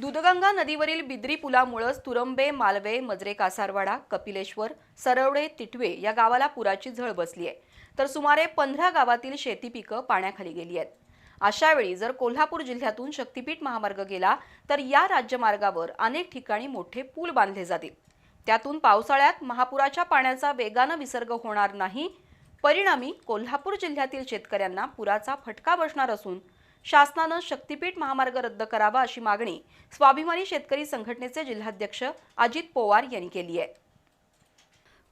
दूधगंगा नदीवरील बिद्री पुलामुळंच तुरंबे मालवे मजरे कासारवाडा कपिलेश्वर सरवडे तिटवे या गावाला पुराची झळ बसली आहे. तर सुमारे पंधरा गावातील शेती पिकं पाण्याखाली गेली आहेत. अशा वेळी जर कोल्हापूर जिल्ह्यातून शक्तीपीठ महामार्ग गेला तर या राज्यमार्गावर अनेक ठिकाणी मोठे पूल बांधले जातील. त्यातून पावसाळ्यात महापुराच्या पाण्याचा वेगानं विसर्ग होणार नाही. परिणामी कोल्हापूर जिल्ह्यातील शेतकऱ्यांना पुराचा फटका बसणार असून शासनानं शक्तीपीठ महामार्ग रद्द करावा अशी मागणी स्वाभिमानी शेतकरी संघटनेचे जिल्हाध्यक्ष अजित पोवार यांनी केली आहे.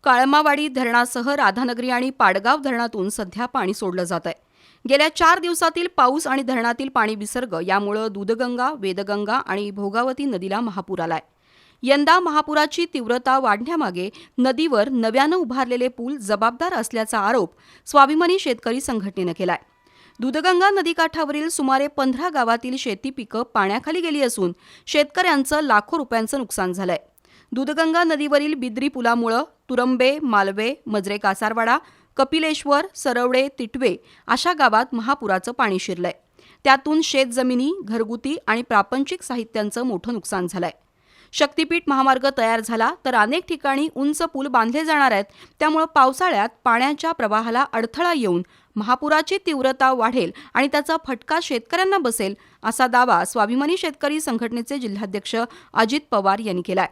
काळमावाडी धरणासह राधानगरी आणि पाडगाव धरणातून सध्या पाणी सोडलं जात आहे गेल्या चार दिवसातील पाऊस आणि धरणातील पाणी विसर्ग यामुळं दूधगंगा वेदगंगा आणि भोगावती नदीला महापूर आलाय. यंदा महापुराची तीव्रता वाढण्यामागे नदीवर नव्यानं उभारलेले पूल जबाबदार असल्याचा आरोप स्वाभिमानी शेतकरी संघटनेनं केलाय. दूधगंगा नदीकाठावरील सुमारे पंधरा गावातील शेती पिकं पाण्याखाली गेली असून शेतकऱ्यांचं लाखो रुपयांचं नुकसान झालंय. दूधगंगा नदीवरील बिद्री पुलामुळं तुरंबे मालवे मजरे कासारवाडा कपिलेश्वर सरवडे तिटवे अशा गावात महापुराचं पाणी शिरलंय. त्यातून शेतजमिनी घरगुती आणि प्रापंचिक साहित्यांचं मोठं नुकसान झालंय. शक्तीपीठ महामार्ग तयार झाला तर अनेक ठिकाणी उंच पूल बांधले जाणार आहेत. त्यामुळं पावसाळ्यात पाण्याच्या प्रवाहाला अडथळा येऊन महापुराची तीव्रता वाढेल आणि त्याचा फटका शेतकऱ्यांना बसेल असा दावा स्वाभिमानी शेतकरी संघटनेचे जिल्हाध्यक्ष अजित पवार यांनी केलाय.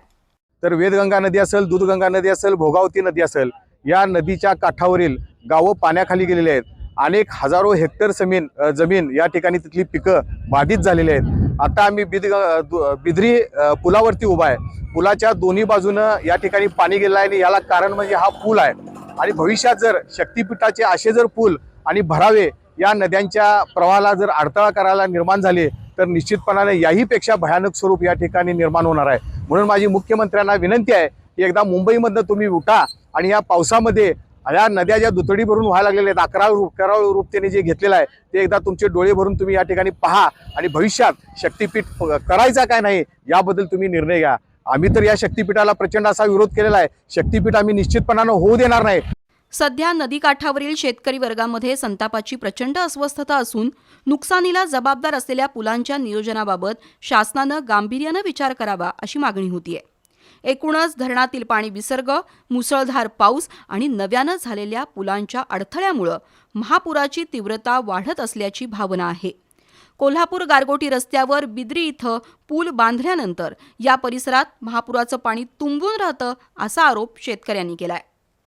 तर वेदगंगा नदी असेल दूधगंगा नदी असेल भोगावती नदी असेल या नदीच्या काठावरील गावं पाण्याखाली गेलेली आहेत. अनेक हजारो हेक्टर जमीन जमीन या ठिकाणी तिथली पिकं बाधित झालेली आहेत. आता आम्ही बिद दु- बिद्री पुलावरती उभा आहे. पुलाच्या दोन्ही बाजूनं या ठिकाणी पाणी गेलं आहे आणि याला कारण म्हणजे हा पूल आहे. आणि भविष्यात जर शक्तीपीठाचे असे जर पूल आणि भरावे या नद्यांच्या प्रवाहाला जर अडथळा करायला निर्माण झाले तर निश्चितपणाने याहीपेक्षा भयानक स्वरूप या ठिकाणी निर्माण होणार आहे. म्हणून माझी मुख्यमंत्र्यांना विनंती आहे की एकदा मुंबईमधनं तुम्ही उठा आणि या पावसामध्ये या नद्या ज्या दुतडी भरून व्हायला लागलेल्या आहेत अकरा रूप अकरा रूप त्यांनी जे घेतलेलं आहे ते एकदा तुमचे डोळे भरून तुम्ही या ठिकाणी पहा आणि भविष्यात शक्तीपीठ करायचा काय नाही याबद्दल तुम्ही निर्णय घ्या. आम्ही तर या शक्तीपीठाला प्रचंड असा विरोध केलेला आहे. शक्तीपीठ आम्ही निश्चितपणानं होऊ देणार नाही. सध्या नदीकाठावरील शेतकरी वर्गामध्ये संतापाची प्रचंड अस्वस्थता असून नुकसानीला जबाबदार असलेल्या पुलांच्या नियोजनाबाबत शासनानं गांभीर्यानं विचार करावा अशी मागणी होतीये. एकूणच धरणातील पाणी विसर्ग मुसळधार पाऊस आणि नव्यानं झालेल्या पुलांच्या अडथळ्यामुळं महापुराची तीव्रता वाढत असल्याची भावना आहे. कोल्हापूर गारगोटी रस्त्यावर बिद्री इथं पूल बांधल्यानंतर या परिसरात महापुराचं पाणी तुंबून राहतं असा आरोप शेतकऱ्यांनी केलाय.